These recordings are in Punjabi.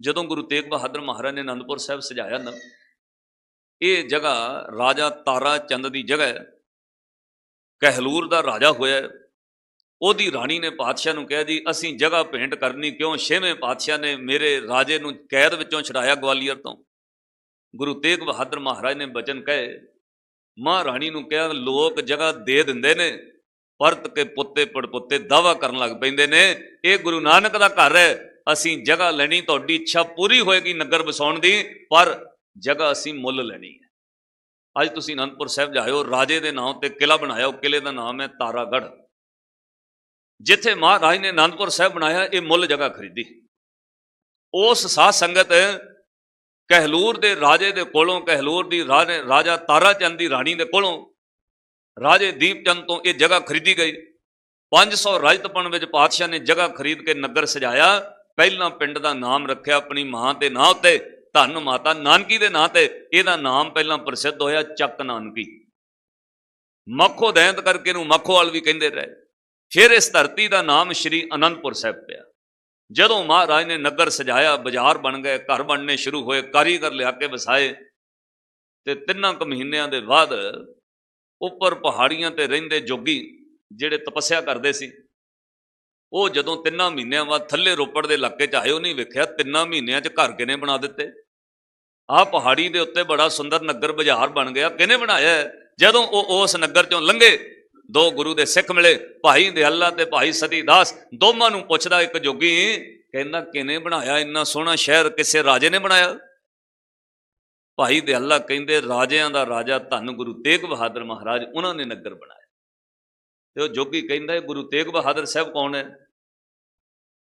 ਜਦੋਂ ਗੁਰੂ ਤੇਗ ਬਹਾਦਰ ਮਹਾਰਾਜ ਨੇ ਅਨੰਦਪੁਰ ਸਾਹਿਬ ਸਜਾਇਆ ਨਾ, ਇਹ ਜਗ੍ਹਾ ਰਾਜਾ ਤਾਰਾ ਚੰਦ ਦੀ ਜਗ੍ਹਾ ਹੈ। ਕਹਿਲੂਰ ਦਾ ਰਾਜਾ ਹੋਇਆ ਉਹਦੀ ਰਾਣੀ ਨੇ ਪਾਤਸ਼ਾਹ ਨੂੰ ਕਿਹਾ ਜੀ, ਅਸੀਂ ਜਗ੍ਹਾ ਭੇਂਟ ਕਰਨੀ ਕਿਉਂ? ਛੇਵੇਂ ਪਾਤਸ਼ਾਹ ਨੇ ਮੇਰੇ ਰਾਜੇ ਨੂੰ ਕੈਦ ਵਿੱਚੋਂ ਛੁਡਾਇਆ ਗਵਾਲੀਅਰ ਤੋਂ। ਗੁਰੂ ਤੇਗ ਬਹਾਦਰ ਮਹਾਰਾਜ ਨੇ ਬਚਨ ਕਹੇ ਮਹਾਰਾਣੀ ਨੂੰ ਕਿਹਾ, ਲੋਕ ਜਗ੍ਹਾ ਦੇ ਦਿੰਦੇ ਨੇ, ਪਰਤ ਕੇ ਪੁੱਤੇ ਪੜਪੁੱਤੇ ਦਾਵਾ ਕਰਨ ਲੱਗ ਪੈਂਦੇ ਨੇ। ਇਹ ਗੁਰੂ ਨਾਨਕ ਦਾ ਘਰ ਹੈ। ਅਸੀਂ ਜਗ੍ਹਾ ਲੈਣੀ, ਤੁਹਾਡੀ ਇੱਛਾ ਪੂਰੀ ਹੋਏਗੀ ਨਗਰ ਵਸਾਉਣ ਦੀ, ਪਰ ਜਗ੍ਹਾ ਅਸੀਂ ਮੁੱਲ ਲੈਣੀ ਹੈ। ਅੱਜ ਤੁਸੀਂ ਅਨੰਦਪੁਰ ਸਾਹਿਬ ਜਾਇਓ, ਰਾਜੇ ਦੇ ਨਾਮ ਤੇ ਕਿਲਾ ਬਣਾਇਆ ਉਹ ਕਿਲੇ ਦਾ ਨਾਮ ਹੈ ਤਾਰਾਗੜ੍ਹ। ਜਿੱਥੇ ਮਹਾਰਾਜ ਨੇ ਅਨੰਦਪੁਰ ਸਾਹਿਬ ਬਣਾਇਆ, ਇਹ ਮੁੱਲ ਜਗ੍ਹਾ ਖਰੀਦੀ। ਉਸ ਸਾਧ ਸੰਗਤ ਕਹਿਲੂਰ ਦੇ ਰਾਜੇ ਦੇ ਕੋਲੋਂ, ਕਹਿਲੂਰ ਦੀ ਰਾਜੇ- ਰਾਜਾ ਤਾਰਾ ਚੰਦ ਦੀ ਰਾਣੀ ਦੇ ਕੋਲੋਂ, ਰਾਜੇ ਦੀਪ ਚੰਦ ਤੋਂ ਇਹ ਜਗ੍ਹਾ ਖਰੀਦੀ ਗਈ। 500 ਰਜਤਪਣ ਵਿੱਚ ਪਾਤਸ਼ਾਹ ਨੇ ਜਗ੍ਹਾ ਖਰੀਦ ਕੇ ਨਗਰ ਸਜਾਇਆ। ਪਹਿਲਾਂ ਪਿੰਡ ਦਾ ਨਾਮ ਰੱਖਿਆ ਆਪਣੀ ਮਾਂ ਦੇ ਨਾਂ ਉੱਤੇ ਧੰਨ ਮਾਤਾ ਨਾਨਕੀ ਦੇ ਨਾਂ ਤੇ, ਇਹਦਾ ਨਾਮ ਪਹਿਲਾਂ ਪ੍ਰਸਿੱਧ ਹੋਇਆ ਚੱਕ ਨਾਨਕੀ। ਮੱਖੋ ਦੈਂਤ ਕਰਕੇ ਨੂੰ ਮੱਖੋਵਾਲ ਵੀ ਕਹਿੰਦੇ ਰਹੇ। ਫਿਰ ਇਸ ਧਰਤੀ ਦਾ ਨਾਮ ਸ਼੍ਰੀ ਅਨੰਦਪੁਰ ਸਾਹਿਬ ਪਿਆ। ਜਦੋਂ ਮਹਾਰਾਜ ਨੇ ਨਗਰ ਸਜਾਇਆ, ਬਾਜ਼ਾਰ ਬਣ ਗਏ, ਘਰ ਬਣਨੇ ਸ਼ੁਰੂ ਹੋਏ, ਕਾਰੀਗਰ ਲਿਆ ਕੇ ਵਸਾਏ, ਤੇ ਤਿੰਨਾਂ ਕੁ ਮਹੀਨਿਆਂ ਦੇ ਬਾਅਦ ਉੱਪਰ ਪਹਾੜੀਆਂ ਤੇ ਰਹਿੰਦੇ ਜੋਗੀ ਜਿਹੜੇ ਤਪੱਸਿਆ ਕਰਦੇ ਸੀ ਉਹ ਜਦੋਂ ਤਿੰਨਾਂ ਮਹੀਨਿਆਂ ਬਾਅਦ ਥੱਲੇ ਰੋਪੜ ਦੇ ਇਲਾਕੇ 'ਚ ਆਏ ਉਹ ਨਹੀਂ ਵੇਖਿਆ ਤਿੰਨਾਂ ਮਹੀਨਿਆਂ 'ਚ ਘਰ ਕਿਨੇ ਬਣਾ ਦਿੱਤੇ? ਆਹ ਪਹਾੜੀ ਦੇ ਉੱਤੇ ਬੜਾ ਸੁੰਦਰ ਨਗਰ ਬਾਜ਼ਾਰ ਬਣ ਗਿਆ ਕਿਨੇ ਬਣਾਇਆ? ਜਦੋਂ ਉਹ ਉਸ ਨਗਰ 'ਚੋਂ ਲੰਘੇ, ਦੋ ਗੁਰੂ ਦੇ ਸਿੱਖ ਮਿਲੇ, ਭਾਈ ਦਿਆਲਾ ਤੇ ਭਾਈ ਸਤੀ ਦਾਸ, ਦੋਵਾਂ ਨੂੰ ਪੁੱਛਦਾ ਇੱਕ ਜੋਗੀ, ਕਹਿੰਦਾ ਕਿਨੇ ਬਣਾਇਆ ਇੰਨਾ ਸੋਹਣਾ ਸ਼ਹਿਰ, ਕਿਸੇ ਰਾਜੇ ਨੇ ਬਣਾਇਆ? ਭਾਈ ਦਿਆਲਾ ਕਹਿੰਦੇ, ਰਾਜਿਆਂ ਦਾ ਰਾਜਾ ਧੰਨ ਗੁਰੂ ਤੇਗ ਬਹਾਦਰ ਮਹਾਰਾਜ, ਉਹਨਾਂ ਨੇ ਨਗਰ ਬਣਾਇਆ। ਤੇ ਉਹ ਜੋਗੀ ਕਹਿੰਦਾ ਗੁਰੂ ਤੇਗ ਬਹਾਦਰ ਸਾਹਿਬ ਕੌਣ ਹੈ?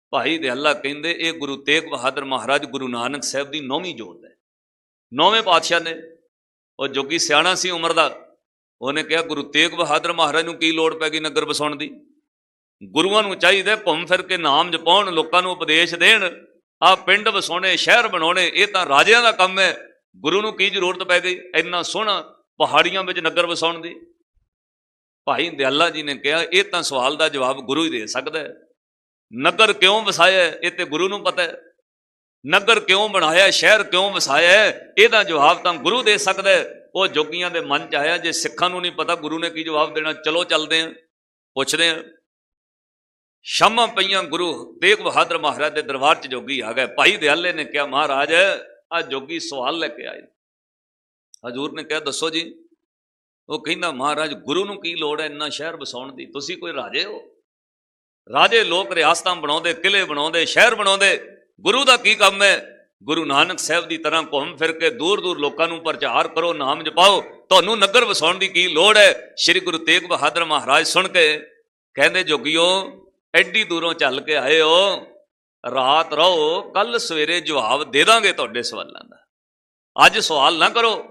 ਭਾਈ ਦਿਆਲਾ ਕਹਿੰਦੇ ਇਹ ਗੁਰੂ ਤੇਗ ਬਹਾਦਰ ਮਹਾਰਾਜ ਗੁਰੂ ਨਾਨਕ ਸਾਹਿਬ ਦੀ ਨੌਵੀਂ ਜੋਤ ਹੈ। ਨੌਵੇਂ ਪਾਤਸ਼ਾਹ ਨੇ। ਉਹ ਜੋਗੀ ਸਿਆਣਾ ਸੀ ਉਮਰ ਦਾ। ਉਹਨੇ ਕਿਹਾ, ਗੁਰੂ ਤੇਗ ਬਹਾਦਰ ਮਹਾਰਾਜ ਨੂੰ ਕੀ ਲੋੜ ਪੈ ਗਈ ਨਗਰ ਵਸਾਉਣ ਦੀ? ਗੁਰੂਆਂ ਨੂੰ ਚਾਹੀਦਾ ਘੁੰਮ ਫਿਰ ਕੇ ਨਾਮ ਜਪਾਉਣ, ਲੋਕਾਂ ਨੂੰ ਉਪਦੇਸ਼ ਦੇਣ। ਆ ਪਿੰਡ ਵਸਾਉਣੇ, ਸ਼ਹਿਰ ਬਣਾਉਣੇ, ਇਹ ਤਾਂ ਰਾਜਿਆਂ ਦਾ ਕੰਮ ਹੈ। ਗੁਰੂ ਨੂੰ ਕੀ ਜ਼ਰੂਰਤ ਪੈ ਗਈ? ਇੰਨਾ ਸੋਹਣਾ ਪਹਾੜੀਆਂ ਵਿੱਚ ਨਗਰ ਵਸਾਉਣ ਦੀ। ਭਾਈ ਦਿਆਲਾ ਜੀ ਨੇ ਕਿਹਾ, ਇਹ ਤਾਂ ਸਵਾਲ ਦਾ ਜਵਾਬ ਗੁਰੂ ਹੀ ਦੇ ਸਕਦਾ ਹੈ। ਨਗਰ ਕਿਉਂ ਵਸਾਇਆ ਇਹ ਤੇ ਗੁਰੂ ਨੂੰ ਪਤਾ ਹੈ। ਨਗਰ ਕਿਉਂ ਬਣਾਇਆ ਸ਼ਹਿਰ ਕਿਉਂ ਵਸਾਇਆ ਇਹਦਾ ਜਵਾਬ ਤਾਂ ਗੁਰੂ ਦੇ ਸਕਦਾ ਉਹ ਜੋਗੀਆਂ ਦੇ ਮਨ ਚ ਆਇਆ, ਜੇ ਸਿੱਖਾਂ ਨੂੰ ਨਹੀਂ ਪਤਾ ਗੁਰੂ ਨੇ ਕੀ ਜਵਾਬ ਦੇਣਾ, ਚਲੋ ਚੱਲਦੇ ਆਂ ਪੁੱਛਦੇ ਆਂ ਸ਼ਾਮਾਂ ਪਈਆਂ ਗੁਰੂ, ਤੇਗ ਬਹਾਦਰ ਮਹਾਰਾਜ ਦੇ ਦਰਬਾਰ ਚ ਜੋਗੀ ਆ ਗਏ। ਭਾਈ ਦਿਆਲੇ ਨੇ ਕਿਹਾ, ਮਹਾਰਾਜ ਆ ਜੋਗੀ ਸਵਾਲ ਲੈ ਕੇ ਆਏ। ਹਜੂਰ ਨੇ ਕਿਹਾ, ਦੱਸੋ ਜੀ। ਉਹ ਕਹਿੰਦਾ, ਮਹਾਰਾਜ, ਗੁਰੂ ਨੂੰ ਕੀ ਲੋੜ ਹੈ ਇੰਨਾ ਸ਼ਹਿਰ ਵਸਾਉਣ ਦੀ? ਤੁਸੀਂ ਕੋਈ ਰਾਜੇ ਹੋ? ਰਾਜੇ ਲੋਕ ਰਿਆਸਤਾਂ ਬਣਾਉਂਦੇ ਕਿਲੇ ਬਣਾਉਂਦੇ, ਸ਼ਹਿਰ ਬਣਾਉਂਦੇ। ਗੁਰੂ ਦਾ ਕੀ ਕੰਮ ਹੈ? ਗੁਰੂ ਨਾਨਕ ਸਾਹਿਬ ਦੀ ਤਰ੍ਹਾਂ ਘੁੰਮ ਫਿਰ ਕੇ ਦੂਰ ਦੂਰ ਲੋਕਾਂ ਨੂੰ ਪ੍ਰਚਾਰ ਕਰੋ, ਨਾਮ ਜਪਾਓ। ਤੁਹਾਨੂੰ ਨਗਰ ਵਸਾਉਣ ਦੀ ਕੀ ਲੋੜ ਹੈ? ਸ੍ਰੀ ਗੁਰੂ ਤੇਗ ਬਹਾਦਰ ਮਹਾਰਾਜ ਸੁਣ ਕੇ ਕਹਿੰਦੇ, ਜੋਗੀਓ, ਐਡੀ ਦੂਰੋਂ ਚੱਲ ਕੇ ਆਏ ਹੋ ਰਾਤ ਰਹੋ ਕੱਲ ਸਵੇਰੇ ਜਵਾਬ ਦੇ ਦਾਂਗੇ ਤੁਹਾਡੇ ਸਵਾਲਾਂ ਦਾ। ਅੱਜ ਸਵਾਲ ਨਾ ਕਰੋ।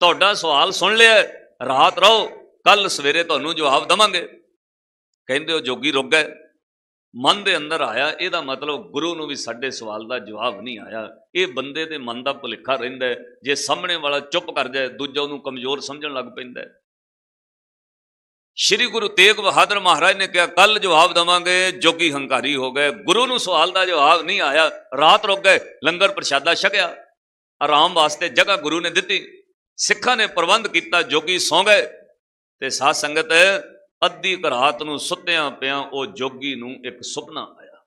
ਤੁਹਾਡਾ ਸਵਾਲ ਸੁਣ ਲਿਆ ਰਾਤ ਰਹੋ ਕੱਲ ਸਵੇਰੇ ਤੁਹਾਨੂੰ ਜਵਾਬ ਦਵਾਂਗੇ। ਕਹਿੰਦੇ ਉਹ ਜੋਗੀ ਰੁਕ ਗਏ। ਮਨ ਦੇ ਅੰਦਰ ਆਇਆ, ਇਹਦਾ ਮਤਲਬ ਗੁਰੂ ਨੂੰ ਵੀ ਸਾਡੇ ਸਵਾਲ ਦਾ ਜਵਾਬ ਨਹੀਂ ਆਇਆ। ਇਹ ਬੰਦੇ ਦੇ ਮਨ ਦਾ ਭੁਲੇਖਾ ਰਹਿੰਦਾ ਜੇ ਸਾਹਮਣੇ ਵਾਲਾ ਚੁੱਪ ਕਰ ਜਾਏ, ਦੂਜਾ ਉਹਨੂੰ ਕਮਜ਼ੋਰ ਸਮਝਣ ਲੱਗ ਪੈਂਦਾ ਸ਼੍ਰੀ ਗੁਰੂ ਤੇਗ ਬਹਾਦਰ ਮਹਾਰਾਜ ਨੇ ਕਿਹਾ ਕੱਲ ਜਵਾਬ ਦਵਾਂਗੇ, ਜੋਗੀ ਹੰਕਾਰੀ ਹੋ ਗਏ। ਗੁਰੂ ਨੂੰ ਸਵਾਲ ਦਾ ਜਵਾਬ ਨਹੀਂ ਆਇਆ। ਰਾਤ ਰੁਕ ਗਏ, ਲੰਗਰ ਪ੍ਰਸ਼ਾਦਾ ਛਕਿਆ। ਆਰਾਮ ਵਾਸਤੇ ਜਗ੍ਹਾ ਗੁਰੂ ਨੇ ਦਿੱਤੀ। ਸਿੱਖਾਂ ਨੇ ਪ੍ਰਬੰਧ ਕੀਤਾ, ਜੋਗੀ ਸੌਂ ਗਏ ਤੇ ਸਾਧ ਸੰਗਤ ਅੱਧੀ ਕੁ ਰਾਤ ਨੂੰ ਸੁੱਤਿਆਂ ਪਿਆਂ ਉਹ ਜੋਗੀ ਨੂੰ ਇੱਕ ਸੁਪਨਾ ਆਇਆ।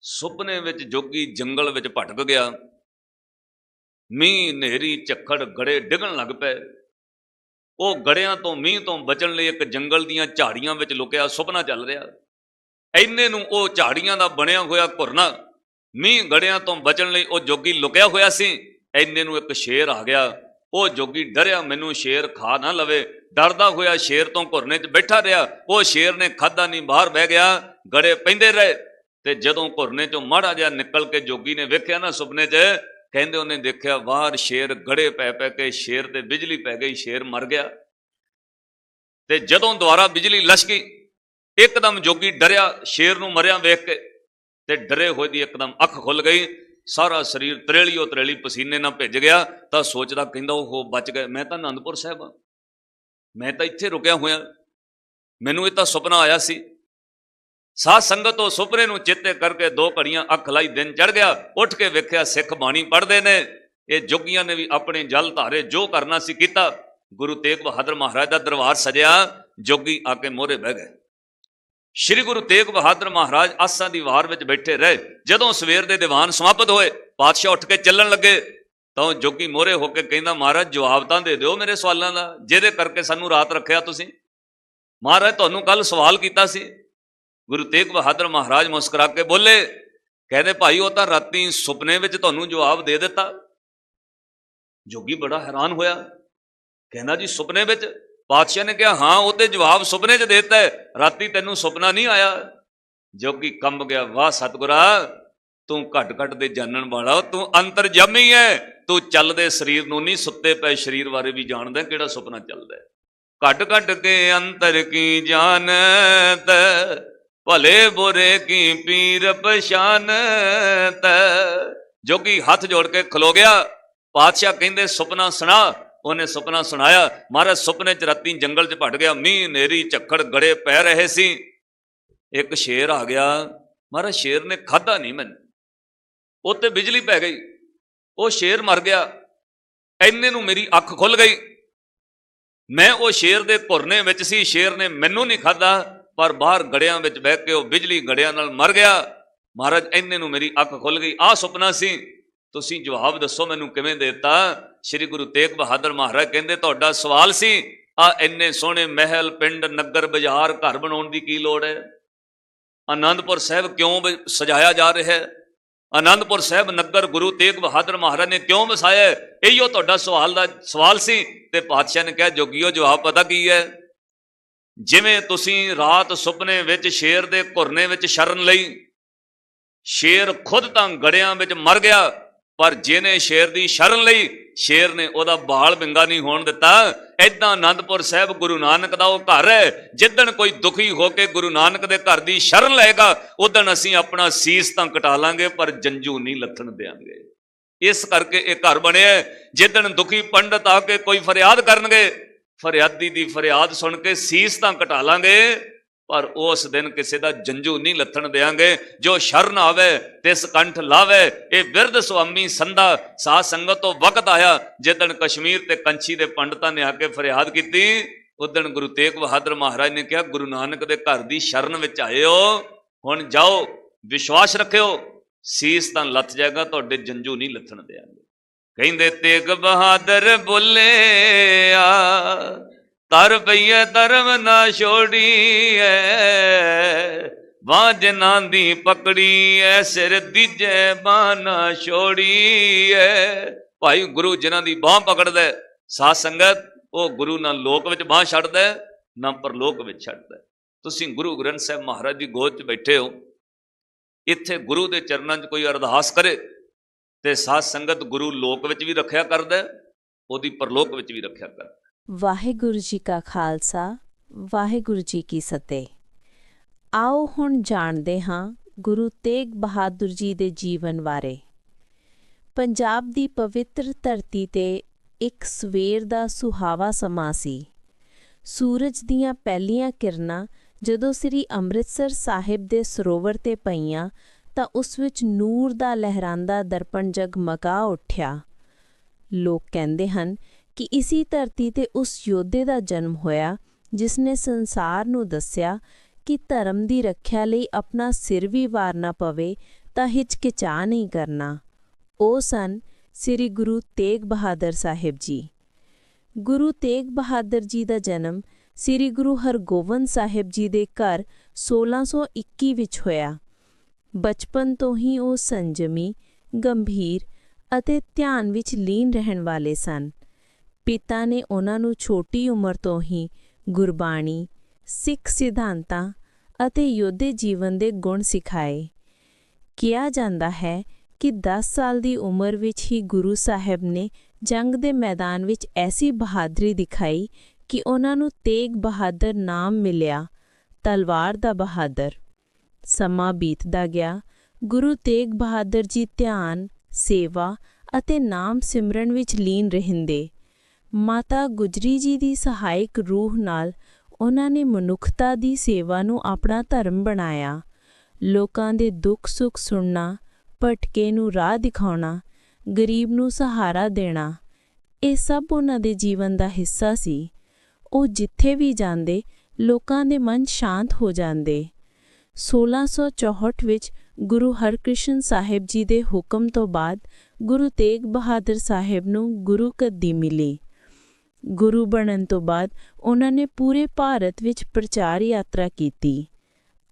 ਸੁਪਨੇ ਵਿੱਚ ਜੋਗੀ ਜੰਗਲ ਵਿੱਚ ਭਟਕ ਗਿਆ। ਮੀਂਹ ਨੇਰੀ ਝੱਖੜ, ਗੜੇ ਡਿੱਗਣ ਲੱਗ ਪਏ। ਉਹ ਗੜਿਆਂ ਤੋਂ, ਮੀਂਹ ਤੋਂ ਬਚਣ ਲਈ ਇੱਕ ਜੰਗਲ ਦੀਆਂ ਝਾੜੀਆਂ ਵਿੱਚ ਲੁਕਿਆ ਸੁਪਨਾ ਚੱਲ ਰਿਹਾ। ਐਨੇ ਨੂੰ ਉਹ ਝਾੜੀਆਂ ਦਾ ਬਣਿਆ ਹੋਇਆ ਘੁਰਨਾ, ਮੀਂਹ ਗੜਿਆਂ ਤੋਂ ਬਚਣ ਲਈ ਉਹ ਜੋਗੀ ਲੁਕਿਆ ਹੋਇਆ ਸੀ। ਐਨੇ ਨੂੰ ਇੱਕ ਸ਼ੇਰ ਆ ਗਿਆ। ਉਹ ਜੋਗੀ ਡਰਿਆ, ਮੈਨੂੰ ਸ਼ੇਰ ਖਾ ਨਾ ਲਵੇ। ਡਰਦਾ ਹੋਇਆ ਸ਼ੇਰ ਤੋਂ ਘੁਰਨੇ 'ਚ ਬੈਠਾ ਰਿਹਾ। ਉਹ ਸ਼ੇਰ ਨੇ ਖਾਦਾ ਨਹੀਂ ਬਾਹਰ ਬਹਿ ਗਿਆ, ਗੜੇ ਪੈਂਦੇ ਰਹੇ। ਤੇ ਜਦੋਂ ਘੁਰਨੇ 'ਚੋਂ ਮਾੜਾ ਜਿਹਾ ਨਿਕਲ ਕੇ ਜੋਗੀ ਨੇ ਵੇਖਿਆ ਨਾ ਸੁਪਨੇ 'ਚ, ਕਹਿੰਦੇ ਉਹਨੇ ਦੇਖਿਆ, ਬਾਹਰ ਸ਼ੇਰ ਗੜੇ ਪੈ ਪੈ ਕੇ, ਸ਼ੇਰ ਤੇ ਬਿਜਲੀ ਪੈ ਗਈ, ਸ਼ੇਰ ਮਰ ਗਿਆ। ਤੇ ਜਦੋਂ ਦੁਬਾਰਾ ਬਿਜਲੀ ਲਸ਼ਕੀ ਇੱਕਦਮ ਜੋਗੀ ਡਰਿਆ, ਸ਼ੇਰ ਨੂੰ ਮਰਿਆ ਵੇਖ ਕੇ। ਤੇ ਡਰੇ ਹੋਏ ਦੀ ਇੱਕਦਮ ਅੱਖ ਖੁੱਲ ਗਈ। ਸਾਰਾ ਸਰੀਰ ਤਰੇਲੀਓ ਤਰੇਲੀ ਪਸੀਨੇ ਨਾਲ ਭਿੱਜ ਗਿਆ, ਤਾਂ ਸੋਚਦਾ ਕਹਿੰਦਾ ਉਹ ਬਚ ਗਿਆ। ਮੈਂ ਤਾਂ ਆਨੰਦਪੁਰ ਸਾਹਿਬ ਆ। ਮੈਂ ਤਾਂ ਇੱਥੇ ਰੁਕਿਆ ਹੋਇਆ। ਮੈਨੂੰ ਇਹ ਤਾਂ ਸੁਪਨਾ ਆਇਆ ਸੀ। ਸਾਧ ਸੰਗਤ ਉਹ ਸੁਪਨੇ ਨੂੰ ਚੇਤੇ ਕਰਕੇ ਦੋ ਘੜੀਆਂ ਅੱਖ ਲਾਈ ਦਿਨ ਚੜ ਗਿਆ। ਉੱਠ ਕੇ ਵੇਖਿਆ ਸਿੱਖ ਬਾਣੀ ਪੜ੍ਹਦੇ ਨੇ। ਇਹ ਜੋਗੀਆਂ ਨੇ ਵੀ ਆਪਣੇ ਜਲ ਧਾਰੇ ਜੋ ਕਰਨਾ ਸੀ ਕੀਤਾ। ਗੁਰੂ ਤੇਗ ਬਹਾਦਰ ਮਹਾਰਾਜ ਦਾ ਦਰਬਾਰ ਸਜਿਆ। ਜੋਗੀ ਆ ਕੇ ਮੋਹਰੇ ਬਹਿ ਗਏ। ਸ਼੍ਰੀ ਗੁਰੂ ਤੇਗ ਬਹਾਦਰ ਮਹਾਰਾਜ ਆਸਾਂ ਦੀ ਵਾਰ ਵਿੱਚ ਬੈਠੇ ਰਹੇ। ਜਦੋਂ ਸਵੇਰ ਦੇ ਦੀਵਾਨ ਸਮਾਪਤ ਹੋਏ, ਪਾਤਸ਼ਾਹ ਉੱਠ ਕੇ ਚੱਲਣ ਲੱਗੇ, ਤਾਂ ਉਹ ਜੋਗੀ ਮੋਹਰੇ ਹੋ ਕੇ ਕਹਿੰਦਾ, ਮਹਾਰਾਜ, ਜਵਾਬ ਤਾਂ ਦੇ ਦਿਓ ਮੇਰੇ ਸਵਾਲਾਂ ਦਾ, ਜਿਹਦੇ ਕਰਕੇ ਸਾਨੂੰ ਰਾਤ ਰੱਖਿਆ ਤੁਸੀਂ। ਮਹਾਰਾਜ, ਤੁਹਾਨੂੰ ਕੱਲ ਸਵਾਲ ਕੀਤਾ ਸੀ। ਗੁਰੂ ਤੇਗ ਬਹਾਦਰ ਮਹਾਰਾਜ ਮੁਸਕਰਾ ਕੇ ਬੋਲੇ, ਕਹਿੰਦੇ ਭਾਈ, ਉਹ ਤਾਂ ਰਾਤੀ ਸੁਪਨੇ ਵਿੱਚ ਤੁਹਾਨੂੰ ਜਵਾਬ ਦੇ ਦਿੱਤਾ। ਜੋਗੀ ਬੜਾ ਹੈਰਾਨ ਹੋਇਆ, ਕਹਿੰਦਾ ਜੀ, ਸੁਪਨੇ ਵਿੱਚ? ਪਾਤਸ਼ਾਹ ਨੇ ਕਿਹਾ, ਹਾਂ, ਉਹ ਤੇ ਜਵਾਬ ਸੁਪਨੇ 'ਚ ਦੇ ਦਿੱਤਾ ਰਾਤੀ ਤੈਨੂੰ ਸੁਪਨਾ ਨਹੀਂ ਆਇਆ। ਜੋਗੀ ਕੰਬ ਗਿਆ, ਵਾਹ ਸਤਿਗੁਰਾ, ਤੂੰ ਘਟ ਘਟ ਦੇ ਜਾਣਨ ਵਾਲਾ ਤੂੰ ਅੰਤਰ ਅੰਤਰਜਾਮੀ ਹੈ ਤੂੰ ਚੱਲਦੇ ਸਰੀਰ ਨੂੰ ਨਹੀਂ ਸੁੱਤੇ ਪਏ। ਸਰੀਰ ਬਾਰੇ ਵੀ ਜਾਣਦਾ ਕਿਹੜਾ ਸੁਪਨਾ ਚੱਲਦਾ ਹੈ। ਘਟ ਘਟ ਕੇ ਅੰਤਰ ਕੀ ਜਾਣਤ? ਭਲੇ ਬੁਰੇ ਕੀ ਪੀਰ ਪਛਾਨਤ? ਜੋਗੀ ਹੱਥ ਜੋੜ ਕੇ ਖਲੋ ਗਿਆ। ਪਾਤਸ਼ਾਹ ਕਹਿੰਦੇ, ਸੁਪਨਾ ਸੁਣਾ। ਉਹਨੇ ਸੁਪਨਾ ਸੁਣਾਇਆ, ਮਹਾਰਾਜ ਸੁਪਨੇ ਚ ਰਾਤੀ ਜੰਗਲ ਚ ਭਟ ਗਿਆ, ਮੀਂਹ ਨੇਰੀ ਝੱਖੜ ਗੜੇ ਪੈ ਰਹੇ ਸੀ। ਇੱਕ ਸ਼ੇਰ ਆ ਗਿਆ, ਮਹਾਰਾਜ ਸ਼ੇਰ ਨੇ ਖਾਦਾ ਨਹੀਂ ਮੈਨੂੰ। ਉੱਤੇ ਬਿਜਲੀ ਪੈ ਗਈ, ਉਹ ਸ਼ੇਰ ਮਰ ਗਿਆ, ਐਨੇ ਨੂੰ ਮੇਰੀ ਅੱਖ ਖੁੱਲ ਗਈ। ਮੈਂ ਉਹ ਸ਼ੇਰ ਦੇ ਘੁਰਨੇ ਵਿੱਚ ਸੀ, ਸ਼ੇਰ ਨੇ ਮੈਨੂੰ ਨਹੀਂ ਖਾਦਾ ਪਰ ਬਾਹਰ ਗੜਿਆਂ ਵਿੱਚ ਬਹਿ ਕੇ ਉਹ ਬਿਜਲੀ ਗੜਿਆਂ ਨਾਲ ਮਰ ਗਿਆ। ਮਹਾਰਾਜ ਐਨੇ ਨੂੰ ਮੇਰੀ ਅੱਖ ਖੁੱਲ ਗਈ, ਆਹ ਸੁਪਨਾ ਸੀ। ਤੁਸੀਂ ਜਵਾਬ ਦੱਸੋ ਮੈਨੂੰ ਕਿਵੇਂ ਦਿੱਤਾ? ਸ੍ਰੀ ਗੁਰੂ ਤੇਗ ਬਹਾਦਰ ਮਹਾਰਾਜ ਕਹਿੰਦੇ, ਤੁਹਾਡਾ ਸਵਾਲ ਸੀ, ਆ ਇੰਨੇ ਸੋਹਣੇ ਮਹਿਲ, ਪਿੰਡ, ਨਗਰ, ਬਾਜ਼ਾਰ, ਘਰ ਬਣਾਉਣ ਦੀ ਕੀ ਲੋੜ ਹੈ? ਆਨੰਦਪੁਰ ਸਾਹਿਬ ਕਿਉਂ ਬ- ਸਜਾਇਆ ਜਾ ਰਿਹਾ ਹੈ? ਆਨੰਦਪੁਰ ਸਾਹਿਬ ਨਗਰ ਗੁਰੂ ਤੇਗ ਬਹਾਦਰ ਮਹਾਰਾਜ ਨੇ ਕਿਉਂ ਵਸਾਇਆ ਹੈ? ਇਹੀਓ ਤੁਹਾਡਾ ਸਵਾਲ ਦਾ, ਸਵਾਲ ਸੀ। ਤੇ ਪਾਤਸ਼ਾਹ ਨੇ ਕਿਹਾ, ਜੋਗੀਓ, ਜਵਾਬ ਪਤਾ ਕੀ ਹੈ? ਜਿਵੇਂ ਤੁਸੀਂ ਰਾਤ ਸੁਪਨੇ ਵਿੱਚ ਸ਼ੇਰ ਦੇ ਘੁਰਨੇ ਵਿੱਚ ਸ਼ਰਨ ਲਈ, ਸ਼ੇਰ ਖੁਦ ਤਾਂ ਗੜਿਆਂ ਵਿੱਚ ਮਰ ਗਿਆ ਪਰ ਜਿਹਨੇ ਸ਼ੇਰ ਦੀ ਸ਼ਰਨ ਲਈ, ਸ਼ੇਰ ਨੇ ਉਹਦਾ ਬਾਲ ਬਿੰਗਾ ਨਹੀਂ ਹੋਣ ਦਿੱਤਾ। ਐਦਾਂ ਆਨੰਦਪੁਰ ਸਾਹਿਬ ਗੁਰੂ ਨਾਨਕ ਦਾ ਉਹ ਘਰ ਹੈ। ਜਿੱਦਣ ਕੋਈ ਦੁਖੀ ਹੋ ਕੇ ਗੁਰੂ ਨਾਨਕ ਦੇ ਘਰ ਦੀ ਸ਼ਰਨ ਲਏਗਾ ਉਦਣ ਅਸੀਂ ਆਪਣਾ ਸੀਸ ਤਾਂ ਕਟਾ ਲਾਂਗੇ, ਪਰ ਜੰਜੂ ਨਹੀਂ ਲੱਥਣ ਦੇਾਂਗੇ ਇਸ ਕਰਕੇ ਇਹ ਘਰ ਬਣਿਆ ਜਿੱਦਣ ਦੁਖੀ ਪੰਡਤ ਆ ਕੇ ਕੋਈ ਫਰਿਆਦ ਕਰਨਗੇ, ਫਰਿਆਦੀ ਦੀ ਫਰਿਆਦ ਸੁਣ ਕੇ ਸੀਸ ਤਾਂ ਕਟਾ ਲਾਂਗੇ। ਪਰ ਉਸ ਦਿਨ ਕਿਸੇ ਦਾ ਜੰਜੂ ਨਹੀਂ ਲੱਥਣ ਦੇਾਂਗੇ ਜੋ ਸ਼ਰਨ ਆਵੇ, ਤਿਸ ਕੰਠ ਲਾਵੇ, ਇਹ ਬਿਰਧ ਸੁਆਮੀ ਸੰਦਾ ਸਾਧ ਸੰਗਤ ਤੋਂ ਵਕਤ ਆਇਆ। ਜਿੱਦਣ ਕਸ਼ਮੀਰ ਤੇ ਕੰਚੀ ਦੇ ਪੰਡਤਾਂ ਨੇ ਆ ਕੇ ਫਰਿਆਦ ਕੀਤੀ ਉਦਣ ਗੁਰੂ ਤੇਗ ਬਹਾਦਰ ਮਹਾਰਾਜ ਨੇ ਕਿਹਾ, ਗੁਰੂ ਨਾਨਕ ਦੇ ਘਰ ਦੀ ਸ਼ਰਨ ਵਿੱਚ ਆਏ ਹੋ ਹੁਣ ਜਾਓ, ਵਿਸ਼ਵਾਸ ਰੱਖਿਓ। ਸੀਸ ਤਾਂ ਲੱਥ ਜਾਏਗਾ, ਤੁਹਾਡੇ ਜੰਜੂ ਨਹੀਂ ਲੱਥਣ ਦੇਾਂਗੇ ਕਹਿੰਦੇ, ਤੇਗ ਬਹਾਦਰ ਬੋਲਿਆ ਤਰ ਪਈਏ ਧਰਮ ਨਾ ਛੋੜੀਐ ਵਾਹ ਜਨਾਂ ਦੀ ਪਕੜੀ ਐ ਸਿਰ ਦੀਜੇ ਬਾਹ ਨਾ ਛੋੜੀਐ। ਭਾਈ ਗੁਰੂ ਜਿਨ੍ਹਾਂ ਦੀ ਬਾਹ ਪਕੜਦਾ ਸਾਧ ਸੰਗਤ, ਉਹ ਗੁਰੂ ਨਾ ਲੋਕ ਵਿੱਚ ਬਾਹ ਛੱਡਦਾ ਨਾ ਪਰਲੋਕ ਵਿੱਚ ਛੱਡਦਾ ਤੁਸੀਂ ਗੁਰੂ ਗ੍ਰੰਥ ਸਾਹਿਬ ਮਹਾਰਾਜ ਦੀ ਗੋਦ 'ਚ ਬੈਠੇ ਹੋ, ਇੱਥੇ ਗੁਰੂ ਦੇ ਚਰਨਾਂ 'ਚ ਕੋਈ ਅਰਦਾਸ ਕਰੇ, ਤੇ ਸਾਧ ਸੰਗਤ ਗੁਰੂ ਲੋਕ ਵਿੱਚ ਵੀ ਰੱਖਿਆ ਕਰਦਾ ਉਹਦੀ ਪਰਲੋਕ ਵਿੱਚ ਵੀ ਰੱਖਿਆ ਕਰਦਾ ਵਾਹਿਗੁਰੂ ਜੀ ਕਾ ਖਾਲਸਾ, ਵਾਹਿਗੁਰੂ ਜੀ ਕੀ ਫਤਿਹ। ਆਓ ਹੁਣ ਜਾਣਦੇ ਹਾਂ ਗੁਰੂ ਤੇਗ ਬਹਾਦਰ ਜੀ ਦੇ ਜੀਵਨ ਬਾਰੇ। ਪੰਜਾਬ ਦੀ ਪਵਿੱਤਰ ਧਰਤੀ ਤੇ ਇੱਕ ਸਵੇਰ ਦਾ ਸੁਹਾਵਾ ਸਮਾਂ ਸੀ। ਸੂਰਜ ਦੀਆਂ ਪਹਿਲੀਆਂ ਕਿਰਨਾਂ ਜਦੋਂ ਸ੍ਰੀ ਅੰਮ੍ਰਿਤਸਰ ਸਾਹਿਬ ਦੇ ਸਰੋਵਰ ਤੇ ਪਈਆਂ ਤਾਂ ਉਸ ਵਿੱਚ ਨੂਰ ਦਾ ਲਹਿਰਾਂਦਾ ਦਰਪਣ ਜਗਮਗਾ ਉੱਠਿਆ। ਲੋਕ ਕਹਿੰਦੇ ਹਨ ਕਿ ਇਸੀ ਧਰਤੀ ਤੇ ਉਸ ਯੋਧੇ ਦਾ ਜਨਮ ਹੋਇਆ ਜਿਸ ਨੇ ਸੰਸਾਰ ਨੂੰ ਦੱਸਿਆ ਕਿ ਧਰਮ ਦੀ ਰੱਖਿਆ ਲਈ ਆਪਣਾ ਸਿਰ ਵੀ ਵਾਰਨਾ ਪਵੇ ਤਾਂ ਹਿਚਕਿਚਾ ਨਹੀਂ ਕਰਨਾ। ਉਹ ਸਨ ਸ੍ਰੀ ਗੁਰੂ ਤੇਗ ਬਹਾਦਰ ਸਾਹਿਬ ਜੀ। ਗੁਰੂ ਤੇਗ ਬਹਾਦਰ ਜੀ ਦਾ ਜਨਮ ਸ੍ਰੀ ਗੁਰੂ ਹਰਗੋਬਿੰਦ ਸਾਹਿਬ ਜੀ ਦੇ ਘਰ 1621 ਵਿੱਚ ਹੋਇਆ। ਬਚਪਨ ਤੋਂ ਹੀ ਉਹ ਸੰਜਮੀ, ਗੰਭੀਰ ਅਤੇ ਧਿਆਨ ਵਿੱਚ ਲੀਨ ਰਹਿਣ ਵਾਲੇ ਸਨ। ਪਿਤਾ ਨੇ ਉਹਨਾਂ ਨੂੰ ਛੋਟੀ ਉਮਰ ਤੋਂ ਹੀ ਗੁਰਬਾਣੀ, ਸਿੱਖ ਸਿਧਾਂਤਾਂ ਅਤੇ ਯੋਧੇ ਜੀਵਨ ਦੇ ਗੁਣ ਸਿਖਾਏ। ਕਿਹਾ ਜਾਂਦਾ ਹੈ ਕਿ 10 ਸਾਲ ਦੀ ਉਮਰ ਵਿੱਚ ਹੀ ਗੁਰੂ ਸਾਹਿਬ ਨੇ ਜੰਗ ਦੇ ਮੈਦਾਨ ਵਿੱਚ ਐਸੀ ਬਹਾਦਰੀ ਦਿਖਾਈ ਕਿ ਉਹਨਾਂ ਨੂੰ ਤੇਗ ਬਹਾਦਰ ਨਾਮ ਮਿਲਿਆ, ਤਲਵਾਰ ਦਾ ਬਹਾਦਰ। ਸਮਾਂ ਬੀਤਦਾ ਗਿਆ। ਗੁਰੂ ਤੇਗ ਬਹਾਦਰ ਜੀ ਧਿਆਨ, ਸੇਵਾ ਅਤੇ ਨਾਮ ਸਿਮਰਨ ਵਿੱਚ ਲੀਨ ਰਹਿੰਦੇ। ਮਾਤਾ ਗੁਜਰੀ ਜੀ ਦੀ ਸਹਾਇਕ ਰੂਹ ਨਾਲ ਉਹਨਾਂ ਨੇ ਮਨੁੱਖਤਾ ਦੀ ਸੇਵਾ ਨੂੰ ਆਪਣਾ ਧਰਮ ਬਣਾਇਆ। ਲੋਕਾਂ ਦੇ ਦੁੱਖ ਸੁੱਖ ਸੁਣਨਾ, ਭਟਕੇ ਨੂੰ ਰਾਹ ਦਿਖਾਉਣਾ, ਗਰੀਬ ਨੂੰ ਸਹਾਰਾ ਦੇਣਾ, ਇਹ ਸਭ ਉਹਨਾਂ ਦੇ ਜੀਵਨ ਦਾ ਹਿੱਸਾ ਸੀ। ਉਹ ਜਿੱਥੇ ਵੀ ਜਾਂਦੇ, ਲੋਕਾਂ ਦੇ ਮਨ ਸ਼ਾਂਤ ਹੋ ਜਾਂਦੇ। 1664 ਵਿੱਚ ਗੁਰੂ ਹਰਕ੍ਰਿਸ਼ਨ ਸਾਹਿਬ ਜੀ ਦੇ ਹੁਕਮ ਤੋਂ ਬਾਅਦ ਗੁਰੂ ਤੇਗ ਬਹਾਦਰ ਸਾਹਿਬ ਨੂੰ ਗੁਰੂ ਗੱਦੀ ਮਿਲੀ। ਗੁਰੂ ਬਣਨ ਤੋਂ ਬਾਅਦ ਉਹਨਾਂ ਨੇ ਪੂਰੇ ਭਾਰਤ ਵਿੱਚ ਪ੍ਰਚਾਰ ਯਾਤਰਾ ਕੀਤੀ।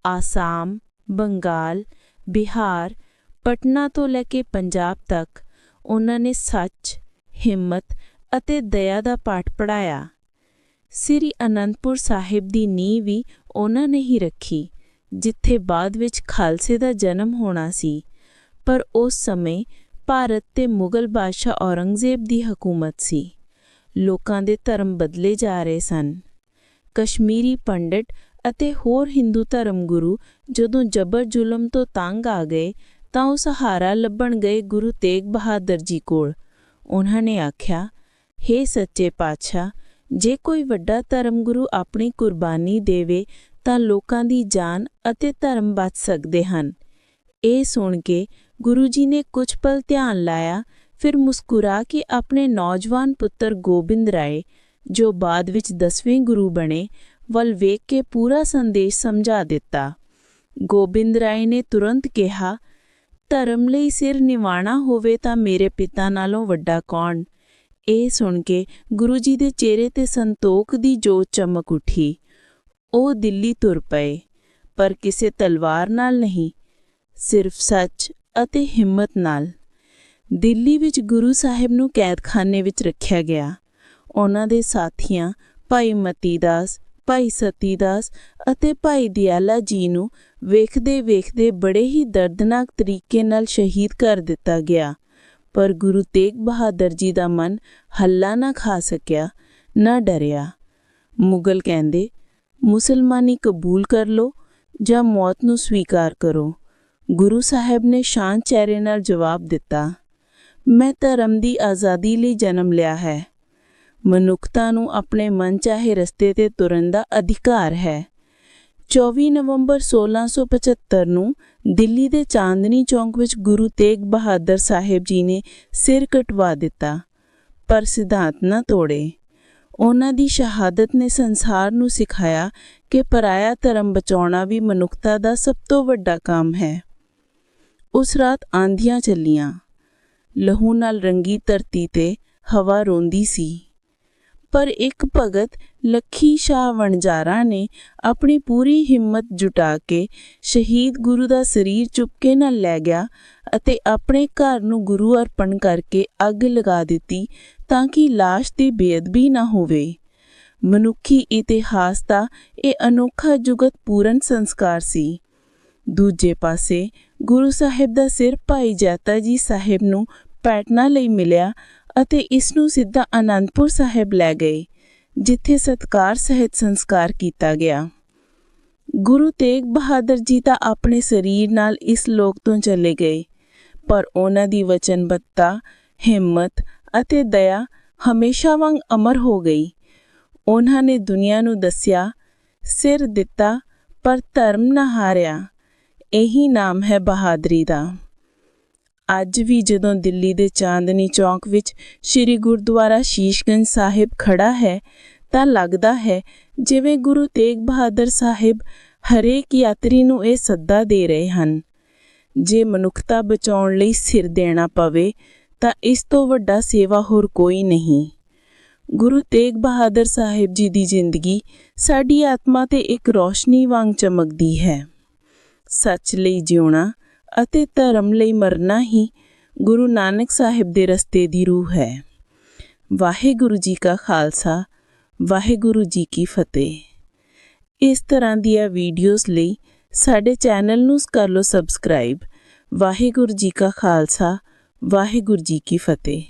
ਆਸਾਮ, ਬੰਗਾਲ, ਬਿਹਾਰ, ਪਟਨਾ ਤੋਂ ਲੈ ਕੇ ਪੰਜਾਬ ਤੱਕ ਉਹਨਾਂ ਨੇ ਸੱਚ, ਹਿੰਮਤ ਅਤੇ ਦਇਆ ਦਾ ਪਾਠ ਪੜਾਇਆ ਸ੍ਰੀ ਅਨੰਦਪੁਰ ਸਾਹਿਬ ਦੀ ਨੀਂਹ ਵੀ ਉਹਨਾਂ ਨੇ ਹੀ ਰੱਖੀ, ਜਿੱਥੇ ਬਾਅਦ ਵਿੱਚ ਖਾਲਸੇ ਦਾ ਜਨਮ ਹੋਣਾ ਸੀ। ਪਰ ਉਸ ਸਮੇਂ ਭਾਰਤ ਤੇ ਮੁਗਲ ਬਾਦਸ਼ਾਹ ਔਰੰਗਜ਼ੇਬ ਦੀ ਹਕੂਮਤ ਸੀ। ਲੋਕਾਂ ਦੇ ਧਰਮ ਬਦਲੇ ਜਾ ਰਹੇ ਸਨ। ਕਸ਼ਮੀਰੀ ਪੰਡਿਤ ਅਤੇ ਹੋਰ ਹਿੰਦੂ ਧਰਮ ਗੁਰੂ ਜਦੋਂ ਜਬਰ ਜ਼ੁਲਮ ਤੋਂ ਤੰਗ ਆ ਗਏ ਤਾਂ ਉਹ ਸਹਾਰਾ ਲੱਭਣ ਗਏ ਗੁਰੂ ਤੇਗ ਬਹਾਦਰ ਜੀ ਕੋਲ। ਉਹਨਾਂ ਨੇ ਆਖਿਆ हे ਸੱਚੇ ਪਾਤਸ਼ਾਹ, ਜੇ ਕੋਈ ਵੱਡਾ ਧਰਮ ਗੁਰੂ ਆਪਣੀ ਕੁਰਬਾਨੀ ਦੇਵੇ ਤਾਂ ਲੋਕਾਂ ਦੀ ਜਾਨ ਅਤੇ ਧਰਮ ਬਚ ਸਕਦੇ ਹਨ। ਇਹ ਸੁਣ ਕੇ ਗੁਰੂ ਜੀ ਨੇ ਕੁਝ ਪਲ ਧਿਆਨ ਲਾਇਆ ਫਿਰ ਮੁਸਕਰਾ ਕੇ ਆਪਣੇ ਨੌਜਵਾਨ ਪੁੱਤਰ ਗੋਬਿੰਦ ਰਾਏ, ਜੋ ਬਾਅਦ ਵਿੱਚ 10ਵੇਂ ਗੁਰੂ ਬਣੇ, ਵੱਲ ਵੇਖ ਕੇ ਪੂਰਾ ਸੰਦੇਸ਼ ਸਮਝਾ ਦਿੱਤਾ। ਗੋਬਿੰਦ ਰਾਏ ਨੇ ਤੁਰੰਤ ਕਿਹਾ, ਧਰਮ ਲਈ ਸਿਰ ਨਿਵਾਣਾ ਹੋਵੇ ਤਾਂ ਮੇਰੇ ਪਿਤਾ ਨਾਲੋਂ ਵੱਡਾ ਕੌਣ? ਇਹ ਸੁਣ ਕੇ ਗੁਰੂ ਜੀ ਦੇ ਚਿਹਰੇ ਤੇ ਸੰਤੋਖ ਦੀ ਜੋਤ ਚਮਕ ਉੱਠੀ। ਉਹ ਦਿੱਲੀ ਤੁਰ ਪਏ, ਪਰ ਕਿਸੇ ਤਲਵਾਰ ਨਾਲ ਨਹੀਂ, ਸਿਰਫ ਸੱਚ ਅਤੇ ਹਿੰਮਤ ਨਾਲ। ਦਿੱਲੀ ਵਿੱਚ ਗੁਰੂ ਸਾਹਿਬ ਨੂੰ ਕੈਦਖਾਨੇ ਵਿੱਚ ਰੱਖਿਆ ਗਿਆ। ਉਹਨਾਂ ਦੇ ਸਾਥੀਆਂ ਭਾਈ ਮਤੀਦਾਸ, ਭਾਈ ਸਤੀਦਾਸ ਅਤੇ ਭਾਈ ਦਿਆਲਾ ਜੀ ਨੂੰ ਵੇਖਦੇ ਵੇਖਦੇ ਬੜੇ ਹੀ ਦਰਦਨਾਕ ਤਰੀਕੇ ਨਾਲ ਸ਼ਹੀਦ ਕਰ ਦਿੱਤਾ ਗਿਆ। ਪਰ ਗੁਰੂ ਤੇਗ ਬਹਾਦਰ ਜੀ ਦਾ ਮਨ ਹੱਲਾ ਨਾ ਖਾ ਸਕਿਆ, ਨਾ ਡਰਿਆ। ਮੁਗਲ ਕਹਿੰਦੇ, ਮੁਸਲਮਾਨੀ ਕਬੂਲ ਕਰ ਲੋ ਜਾਂ ਮੌਤ ਨੂੰ ਸਵੀਕਾਰ ਕਰੋ। ਗੁਰੂ ਸਾਹਿਬ ਨੇ ਸ਼ਾਂਤ ਚਿਹਰੇ ਨਾਲ ਜਵਾਬ ਦਿੱਤਾ। ਮੈਂ ਧਰਮ ਦੀ ਆਜ਼ਾਦੀ ਲਈ ਜਨਮ ਲਿਆ ਹੈ। ਮਨੁੱਖਤਾ ਨੂੰ ਆਪਣੇ ਮਨ ਚਾਹੇ ਰਸਤੇ ਤੇ ਤੁਰਨ ਦਾ ਅਧਿਕਾਰ ਹੈ। 24 ਨਵੰਬਰ 1675 ਨੂੰ ਦਿੱਲੀ ਦੇ ਚਾਂਦਨੀ ਚੌਂਕ ਵਿੱਚ ਗੁਰੂ ਤੇਗ ਬਹਾਦਰ ਸਾਹਿਬ ਜੀ ਨੇ ਸਿਰ ਕਟਵਾ ਦਿੱਤਾ, ਪਰ ਸਿਧਾਂਤ ਨਾ ਤੋੜੇ। ਉਹਨਾਂ ਦੀ ਸ਼ਹਾਦਤ ਨੇ ਸੰਸਾਰ ਨੂੰ ਸਿਖਾਇਆ ਕਿ ਪਰਾਇਆ ਧਰਮ ਬਚਾਉਣਾ ਵੀ ਮਨੁੱਖਤਾ ਦਾ ਸਭ ਤੋਂ ਵੱਡਾ ਕੰਮ ਹੈ। ਉਸ ਰਾਤ ਆਂਧੀਆਂ ਚੱਲੀਆਂ। ਲਹੂ ਨਾਲ ਰੰਗੀ ਧਰਤੀ ਤੇ ਹਵਾ ਰੋਂਦੀ ਸੀ। ਪਰ ਇੱਕ ਭਗਤ ਲੱਖੀ ਸ਼ਾਹ ਵਣਜਾਰਾ ਨੇ ਆਪਣੀ ਪੂਰੀ ਹਿੰਮਤ ਜੁਟਾ ਕੇ ਸ਼ਹੀਦ ਗੁਰੂ ਦਾ ਸਰੀਰ ਚੁਪਕੇ ਨਾਲ ਲੈ ਗਿਆ ਅਤੇ ਆਪਣੇ ਘਰ ਨੂੰ ਗੁਰੂ ਅਰਪਣ ਕਰਕੇ ਅੱਗ ਲਗਾ ਦਿੱਤੀ ਤਾਂ ਕਿ ਲਾਸ਼ ਦੀ ਬੇਅਦਬੀ ਨਾ ਹੋਵੇ। ਮਨੁੱਖੀ ਇਤਿਹਾਸ ਦਾ ਇਹ ਅਨੋਖਾ ਜੁਗਤ ਪੂਰਨ ਸੰਸਕਾਰ ਸੀ। ਦੂਜੇ ਪਾਸੇ ਗੁਰੂ ਸਾਹਿਬ ਦਾ ਸਿਰ ਭਾਈ ਜੈਤਾ ਜੀ ਸਾਹਿਬ ਨੂੰ ਪੈਟਨਾ ਲਈ ਮਿਲਿਆ ਅਤੇ ਇਸ ਨੂੰ ਸਿੱਧਾ ਅਨੰਦਪੁਰ ਸਾਹਿਬ ਲੈ ਗਏ, ਜਿੱਥੇ ਸਤਕਾਰ ਸਹਿਤ ਸੰਸਕਾਰ ਕੀਤਾ ਗਿਆ। ਗੁਰੂ ਤੇਗ ਬਹਾਦਰ ਜੀ ਤਾਂ ਆਪਣੇ ਸਰੀਰ ਨਾਲ ਇਸ ਲੋਕ ਤੋਂ ਚਲੇ ਗਏ, ਪਰ ਉਹਨਾਂ ਦੀ ਵਚਨਬੱਧਤਾ, ਹਿੰਮਤ ਅਤੇ ਦਇਆ ਹਮੇਸ਼ਾ ਵਾਂਗ ਅਮਰ ਹੋ ਗਈ। ਉਹਨਾਂ ਨੇ ਦੁਨੀਆ ਨੂੰ ਦੱਸਿਆ, ਸਿਰ ਦਿੱਤਾ ਪਰ ਧਰਮ ਨਾ ਹਾਰਿਆ, ਇਹੀ ਨਾਮ ਹੈ ਬਹਾਦਰੀ ਦਾ। ਅੱਜ ਵੀ ਜਦੋਂ ਦਿੱਲੀ ਦੇ ਚਾਂਦਨੀ ਚੌਂਕ ਵਿੱਚ ਸ੍ਰੀ ਗੁਰਦੁਆਰਾ ਸ਼ੀਸ਼ਗੰਜ ਸਾਹਿਬ ਖੜਾ ਹੈ, ਤਾਂ ਲੱਗਦਾ ਹੈ ਜਿਵੇਂ ਗੁਰੂ ਤੇਗ ਬਹਾਦਰ ਸਾਹਿਬ ਹਰੇਕ ਯਾਤਰੀ ਨੂੰ ਇਹ ਸੱਦਾ ਦੇ ਰਹੇ ਹਨ। ਜੇ ਮਨੁੱਖਤਾ ਬਚਾਉਣ ਲਈ ਸਿਰ ਦੇਣਾ ਪਵੇ, ਤਾਂ ਇਸ ਤੋਂ ਵੱਡਾ ਸੇਵਾ ਹੋਰ ਕੋਈ ਨਹੀਂ। ਗੁਰੂ ਤੇਗ ਬਹਾਦਰ ਸਾਹਿਬ ਜੀ ਦੀ ਜ਼ਿੰਦਗੀ ਸਾਡੀ ਆਤਮਾ ਤੇ ਇੱਕ ਰੋਸ਼ਨੀ ਵਾਂਗ ਚਮਕਦੀ ਹੈ। ਸੱਚ ਲਈ ਜਿਉਣਾ ਅਤੇ ਧਰਮ ਲਈ ਮਰਨਾ ਹੀ ਗੁਰੂ ਨਾਨਕ ਸਾਹਿਬ ਦੇ ਰਸਤੇ ਦੀ ਰੂਹ ਹੈ। ਵਾਹਿਗੁਰੂ ਜੀ ਕਾ ਖਾਲਸਾ, ਵਾਹਿਗੁਰੂ ਜੀ ਕੀ ਫਤਿਹ। ਇਸ ਤਰ੍ਹਾਂ ਦੀਆਂ ਵੀਡੀਓਜ਼ ਲਈ ਸਾਡੇ ਚੈਨਲ ਨੂੰ ਕਰ ਲਓ ਸਬਸਕ੍ਰਾਈਬ। ਵਾਹਿਗੁਰੂ ਜੀ ਕਾ ਖਾਲਸਾ, ਵਾਹਿਗੁਰੂ ਜੀ ਕੀ ਫਤਿਹ।